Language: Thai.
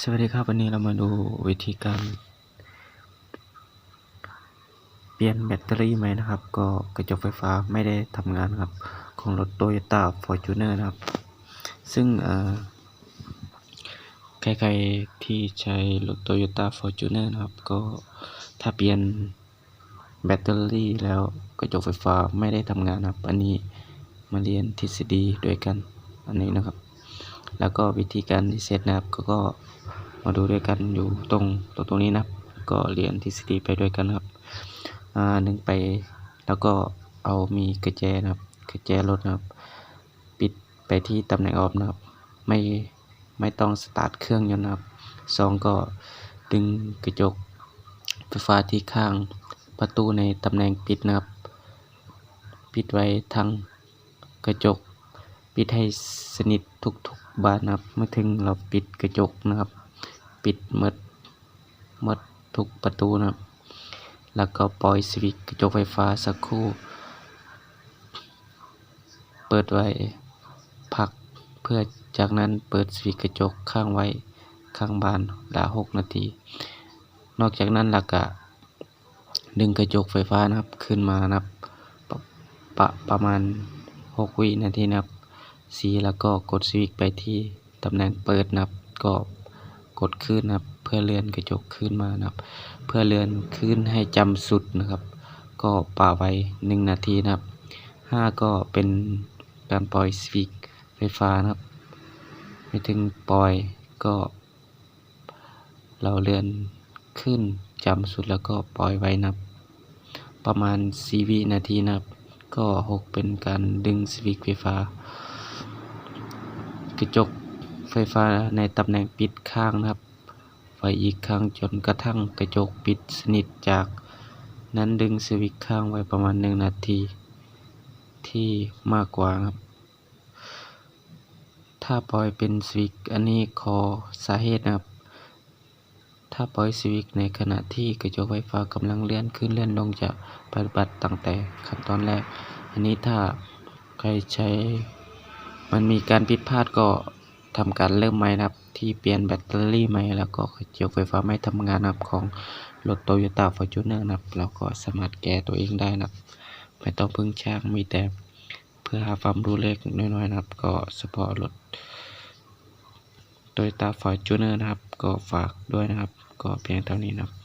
สวัสดีครับวันนี้เรามาดูวิธีการ เปลี่ยนแบตเตอรี่ไหมนะครับ ก็กระจกไฟฟ้าไม่ได้ทำงานครับ ของรถ Toyota Fortuner นอร์นะครับ ซึ่งใครๆที่ใช้รถ Toyota Fortuner นอร์นะครับ ก็ถ้าเปลี่ยนแบตเตอรี่แล้วกระจกไฟฟ้าไม่ได้ทำงานนะครับ อันนี้มาเรียนทฤษฎีด้วยกันอันนี้นะครับ แล้วก็วิธีการรีเซ็ตนะครับก็ก็มาดูด้วยกันอยู่ตรงตรงตรงนี้นะครับ ก็เรียนทฤษฎีไปด้วยกันครับอ่าหนึ่งไปแล้วก็เอามีกระแจนะครับกระแจรถนะครับ ปิดไปที่ตำแหน่งออฟนะครับ ไม่ไม่ต้องสตาร์ทเครื่องยนต์นะครับสองก็ดึงกระจกไฟฟ้าที่ข้างประตูในตำแหน่งปิดนะครับ ปิดไว้ทางกระจก ปิดให้สนิททุกๆบานนะครับเมื่อถึงเราปิดกระจกนะครับ ปิดหมดหมดทุกประตูนะครับ แล้วก็ปล่อยสวิตช์กระจกไฟฟ้าสักครู่ เปิดไว้พักเพื่อจากนั้นเปิดสวิตช์กระจกข้างไว้ข้างบานละหกนาที นอกจากนั้นหลักะดึงกระจกไฟฟ้านะครับขึ้นมานะครับปะปะประมาณหกวินาทีนะครับ สีแล้วก็กดสวิตช์ไปที่ตำแหน่งเปิดนะครับ ก็กดขึ้นนะครับ เพื่อเลื่อนกระจกขึ้นมานะครับ เพื่อเลื่อนขึ้นให้จำสุดนะครับ ก็ป่าไว้หนึ่งนาทีนะครับห้าก็เป็นการปล่อยสวิตช์ไฟฟ้านะครับ ไม่ถึงปล่อยก็ เราเลื่อนขึ้นจำสุดแล้วก็ปล่อยไว้นะครับ ประมาณ4วินาทีนะครับ ก็หกเป็นการดึงสวิตช์ไฟฟ้า กระจกไฟฟ้าในตำแหน่งปิดข้างนะครับไว้อีกครั้งจนกระทั่งกระจกปิดสนิทจากนั้นดึงสวิตช์ข้างไว้ประมาณหนึ่งนาที ที่มากกว่าครับ ถ้าปล่อยเป็นสวิตช์อันนี้ขอสาเหตุนะครับ ถ้าปล่อยสวิตช์ในขณะที่กระจกไฟฟ้ากำลังเลื่อนขึ้นเลื่อนลงจะปฏิบัติตั้งแต่ขั้นตอนแรก อันนี้ถ้าใครใช้ มันมีการผิดพลาดก็ทำการเริ่มใหม่นะครับ ที่เปลี่ยนแบตเตอรี่ใหม่แล้วก็กระจกไฟฟ้าไม่ทำงานนะครับของรถ Toyota Fortuner นะครับ เราก็สามารถแก้ตัวเองได้นะครับ ไม่ต้องพึ่งช่างมีแต่เพื่อหาความรู้เล็กน้อยๆนะครับ ก็เฉพาะรถ Toyota Fortuner นะครับ ก็ฝากด้วยนะครับ ก็เพียงเท่านี้นะครับ